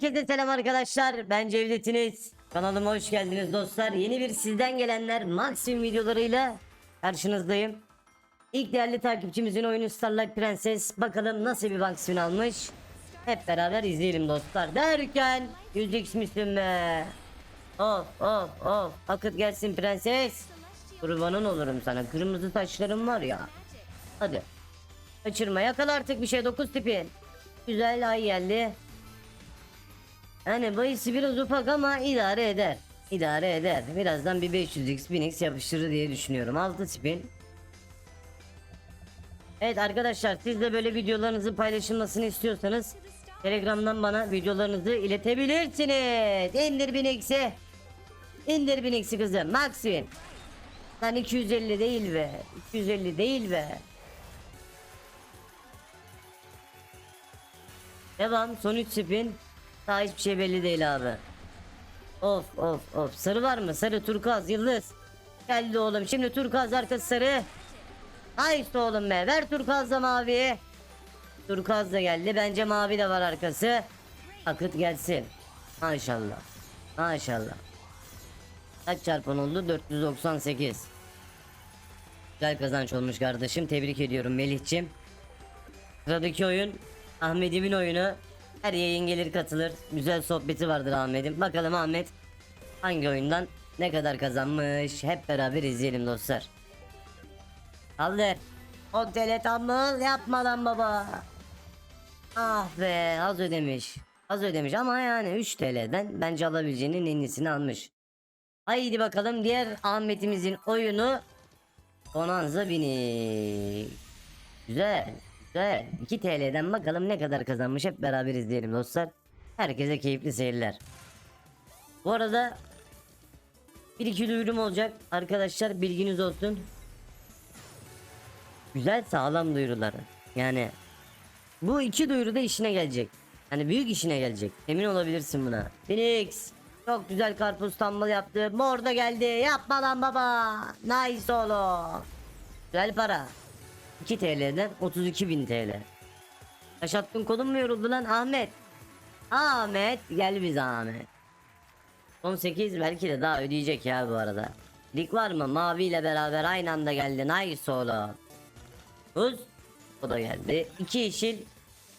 Herkese selam arkadaşlar. Ben Cevdet'iniz. Kanalıma hoş geldiniz dostlar. Yeni bir sizden gelenler maksimum videolarıyla karşınızdayım. İlk değerli takipçimizin oyunu Starlight Prenses. Bakalım nasıl bir maksimum almış. Hep beraber izleyelim dostlar. Derken 100x misin be? Of of of. Akıt gelsin prenses. Kurbanın olurum sana. Kırmızı saçlarım var ya. Hadi. Kaçırma yakala artık bir şey 9 tipin. Güzel ay geldi. Yani bayısı biraz ufak ama idare eder. İdare eder. Birazdan bir 500x 1000x yapıştırır diye düşünüyorum. 6 spin. Evet arkadaşlar siz de böyle videolarınızın paylaşılmasını istiyorsanız Telegram'dan bana videolarınızı iletebilirsiniz. İndir 1000x'i. İndir 1000x'i kızım. Maxwin. Lan 250 değil be. 250 değil be. Devam son 3 spin. Daha hiçbir şey belli değil abi. Of of of. Sarı var mı? Sarı turkuaz yıldız. Geldi oğlum. Şimdi turkuaz arkası sarı. Nice oğlum be. Ver turkuazla mavi. Turkuaz da geldi. Bence mavi de var arkası. Akıt gelsin. Maşallah. Maşallah. Kaç çarpan oldu? 498. Güzel kazanç olmuş kardeşim. Tebrik ediyorum Melih'cim. Sıradaki oyun Ahmet'imin oyunu. Her yayın gelir katılır. Güzel sohbeti vardır Ahmet'in. Bakalım Ahmet hangi oyundan ne kadar kazanmış. Hep beraber izleyelim dostlar. Kaldır. 10 TL tambıl yapma lan baba. Ah be az ödemiş. Az ödemiş ama yani 3 TL'den bence alabileceğinin en iyisini almış. Haydi bakalım diğer Ahmet'imizin oyunu Bonanza Bini. Güzel. Güzel. 2 TL'den bakalım ne kadar kazanmış hep beraber izleyelim dostlar. Herkese keyifli seyirler. Bu arada bir iki duyurum olacak arkadaşlar bilginiz olsun. Güzel sağlam duyurular. Yani bu iki duyuru da işine gelecek. Hani büyük işine gelecek. Emin olabilirsin buna. Phoenix çok güzel karpuz tambal yaptı. Mor da geldi. Yapma lan baba. Nice oğlum. Güzel para. 2 TL'den 32.000 TL. Yaşattın kolun mu yoruldu lan Ahmet? Ahmet gel biz Ahmet. Son 8 belki de daha ödeyecek ya bu arada. Lig var mı? Mavi ile beraber aynı anda geldi. Nice oğlum. Buz. O da geldi. 2 yeşil.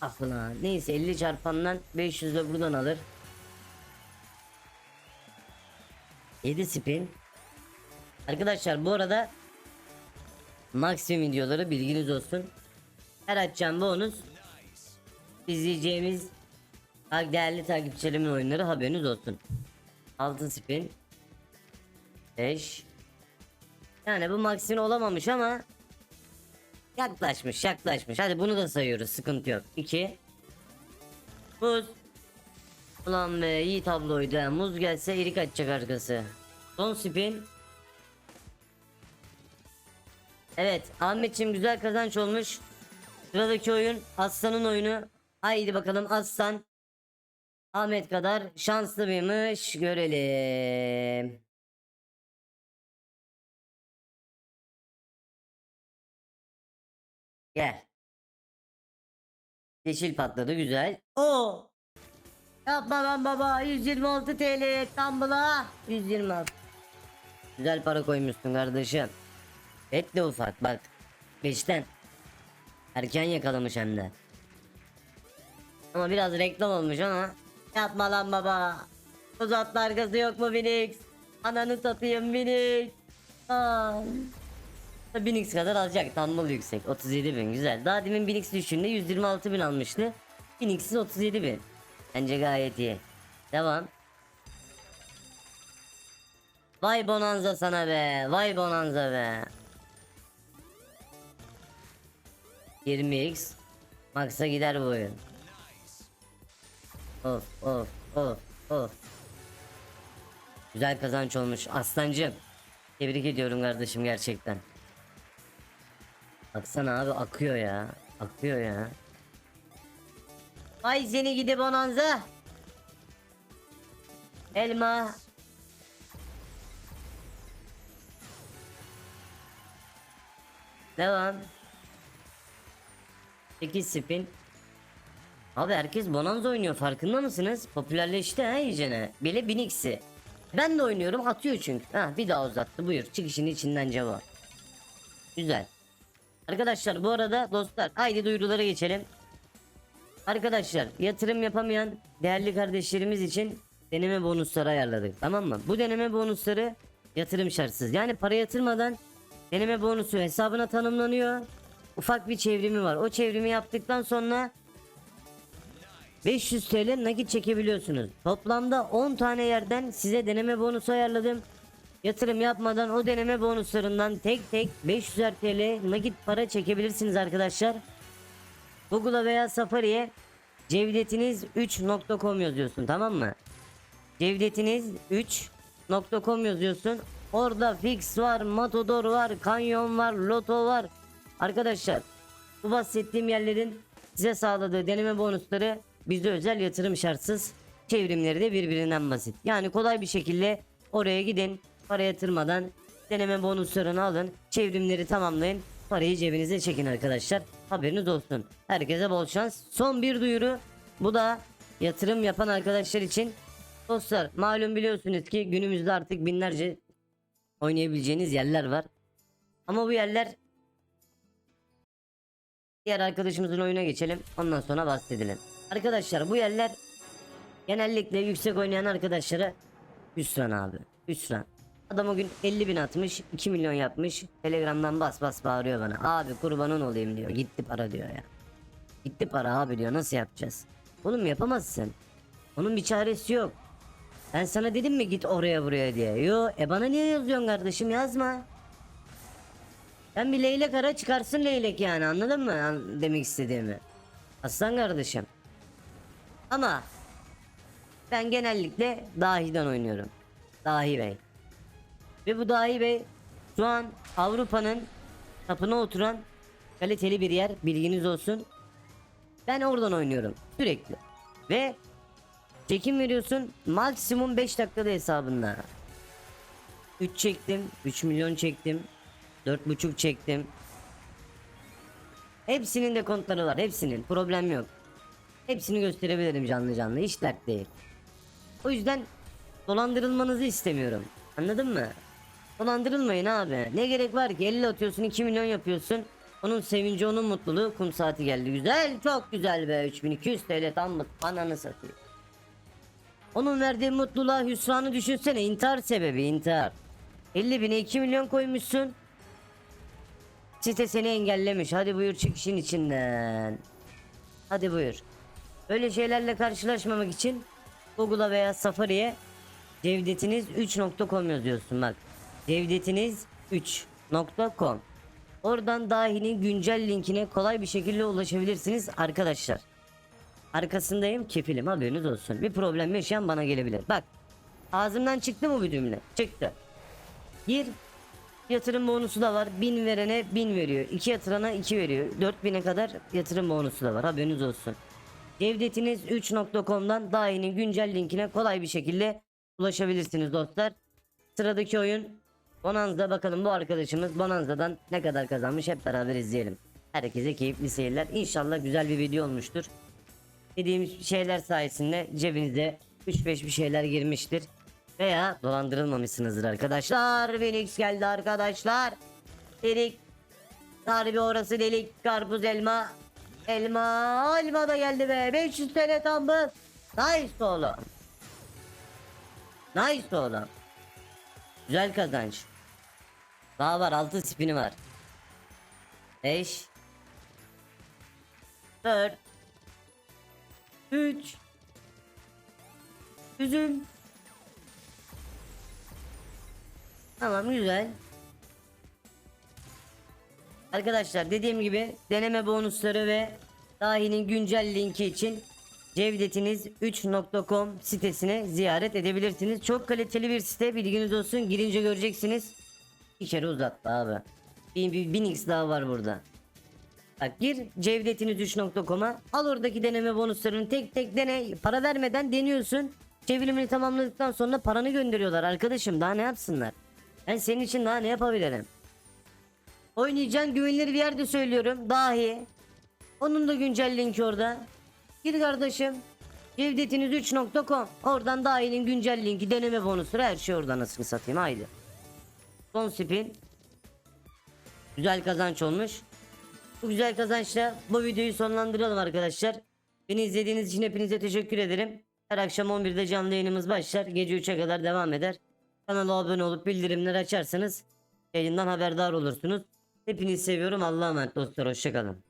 Ah. Neyse 50 çarpandan 500 de buradan alır. 7 spin. Arkadaşlar bu arada maksimum videoları bilginiz olsun. Her açacağım bonus izleyeceğimiz değerli takipçilerimin oyunları haberiniz olsun. 6 spin 5 Yani bu maksimum olamamış ama yaklaşmış yaklaşmış. Hadi bunu da sayıyoruz sıkıntı yok. 2 Muz Ulan be iyi tabloydu. Muz gelse erik açacak arkası. Son spin Evet Ahmetciğim güzel kazanç olmuş. Sıradaki oyun Aslan'ın oyunu. Haydi bakalım Aslan. Ahmet kadar şanslı mıymış görelim. Gel. Yeşil patladı güzel. Oo. Yapma lan baba 126 TL Tambla 126 Güzel para koymuşsun kardeşim Bekle ufak bak. 5'ten Erken yakalamış hem de. Ama biraz reklam olmuş ama. Yapma lan baba. Uzatma arkası yok mu Phoenix? Ananı satayım Phoenix. Aa. 1000x kadar alacak. Tambul yüksek. 37 bin güzel. Daha demin 1000x düşünde 126 bin almıştı. 1000x'siz 37 bin. Bence gayet iyi. Devam. Vay bonanza sana be. Vay bonanza be 20x Max'a gider bu oyun. Of of of of. Güzel kazanç olmuş. Aslancım Tebrik ediyorum kardeşim gerçekten. Baksana abi akıyor ya. Akıyor ya. Vay seni gidi bonanza Elma. Devam 8 spin Abi herkes Bonanza oynuyor farkında mısınız? Popülerleşti ha iyicene. Bile Binix'i. Ben de oynuyorum atıyor çünkü. Ha bir daha uzattı buyur. Çıkışın içinden cevap. Güzel. Arkadaşlar bu arada dostlar haydi duyurulara geçelim. Arkadaşlar yatırım yapamayan değerli kardeşlerimiz için deneme bonusları ayarladık tamam mı? Bu deneme bonusları yatırım şartsız. Yani para yatırmadan deneme bonusu hesabına tanımlanıyor. Ufak bir çevrimi var. O çevrimi yaptıktan sonra 500 TL nakit çekebiliyorsunuz. Toplamda 10 tane yerden size deneme bonusu ayarladım. Yatırım yapmadan o deneme bonuslarından tek tek 500 TL nakit para çekebilirsiniz arkadaşlar. Google'a veya Safari'ye cevdetiniz3.com yazıyorsun tamam mı? Cevdetiniz3.com yazıyorsun. Orada Fix var, Matador var, Kanyon var, Loto var. Arkadaşlar bu bahsettiğim yerlerin size sağladığı deneme bonusları bize özel yatırım şartsız çevrimleri de birbirinden basit. Yani kolay bir şekilde oraya gidin para yatırmadan deneme bonuslarını alın çevrimleri tamamlayın parayı cebinize çekin arkadaşlar haberiniz olsun. Herkese bol şans. Son bir duyuru bu da yatırım yapan arkadaşlar için dostlar malum biliyorsunuz ki günümüzde artık binlerce oynayabileceğiniz yerler var. Ama bu yerler Diğer arkadaşımızın oyuna geçelim. Ondan sonra bahsedelim. Arkadaşlar bu yerler genellikle yüksek oynayan arkadaşlara hüsran abi. Hüsran. Adam o gün 50 bin atmış 2 milyon yapmış. Telegramdan bas bas bağırıyor bana. Abi kurbanın olayım diyor. Gitti para diyor ya. Gitti para abi diyor. Nasıl yapacağız? Oğlum yapamazsın. Onun bir çaresi yok. Ben sana dedim mi git oraya buraya diye. Yo e bana niye yazıyorsun kardeşim yazma. Sen bir leylek ara çıkarsın leylek yani anladın mı demek istediğimi? Aslan kardeşim. Ama ben genellikle dahiden oynuyorum. Dahi Bey. Ve bu Dahi Bey şu an Avrupa'nın tapına oturan kaliteli bir yer bilginiz olsun. Ben oradan oynuyorum sürekli. Ve çekim veriyorsun maksimum 5 dakikada hesabında. 3 çektim, 3 milyon çektim, 4,5 çektim. Hepsinin de kontları var, hepsinin. Problem yok. Hepsini gösterebilirim canlı canlı, hiç dert değil. O yüzden dolandırılmanızı istemiyorum. Anladın mı? Dolandırılmayın abi. Ne gerek var ki 50 atıyorsun 2 milyon yapıyorsun. Onun sevinci onun mutluluğu kum saati geldi. Güzel çok güzel be 3200 TL tam mı ananı satıyor. Onun verdiği mutluluğa hüsranı düşünsene intihar sebebi intihar. 50 bine 2 milyon koymuşsun. Site seni engellemiş. Hadi buyur çık işin içinden. Hadi buyur. Böyle şeylerle karşılaşmamak için Google'a veya Safari'ye cevdetiniz3.com yazıyorsun bak. Cevdetiniz3.com Oradan dahinin güncel linkine kolay bir şekilde ulaşabilirsiniz arkadaşlar. Arkasındayım kefilim haberiniz olsun. Bir problem yaşayan bana gelebilir. Bak ağzımdan çıktı mı bu cümle? Çıktı. Gir yatırım bonusu da var. 1000 verene 1000 veriyor. 2 yatırana 2 veriyor. 4000'e kadar yatırım bonusu da var. Haberiniz olsun. Cevdetiniz3.com'dan dahinin güncel linkine kolay bir şekilde ulaşabilirsiniz dostlar. Sıradaki oyun Bonanza bakalım bu arkadaşımız Bonanza'dan ne kadar kazanmış hep beraber izleyelim. Herkese keyifli seyirler. İnşallah güzel bir video olmuştur. Dediğimiz şeyler sayesinde cebinize 3-5 bir şeyler girmiştir. Veya dolandırılmamışsınızdır arkadaşlar. Phoenix geldi arkadaşlar. Delik. Harbi orası delik. Karpuz elma. Elma. Elma da geldi be. 500 TL tam bu. Nice oğlum. Nice oğlum. Güzel kazanç. Daha var 6 spini var. 5 4 3 Üzüm Tamam güzel. Arkadaşlar dediğim gibi deneme bonusları ve dahinin güncel linki için cevdetiniz3.com sitesine ziyaret edebilirsiniz. Çok kaliteli bir site bilginiz olsun. Girince göreceksiniz. Bir kere uzattı abi. Bir, bir, bir X daha var burada. Bak gir cevdetiniz3.com'a al oradaki deneme bonuslarını tek tek dene para vermeden deniyorsun. Çevirimini tamamladıktan sonra paranı gönderiyorlar arkadaşım daha ne yapsınlar? Ben senin için daha ne yapabilirim? Oynayacağın güvenilir bir yerde söylüyorum dahi. Onun da güncel linki orada. Gir kardeşim. Cevdetiniz3.com. Oradan dahilin güncel linki, deneme bonusları her şey oradan nasıl satayım haydi. Son spin. Güzel kazanç olmuş. Bu güzel kazançla bu videoyu sonlandıralım arkadaşlar. Beni izlediğiniz için hepinize teşekkür ederim. Her akşam 11'de canlı yayınımız başlar. Gece 3'e kadar devam eder. Kanala abone olup bildirimleri açarsanız yayından haberdar olursunuz. Hepinizi seviyorum. Allah'a emanet dostlar. Hoşçakalın.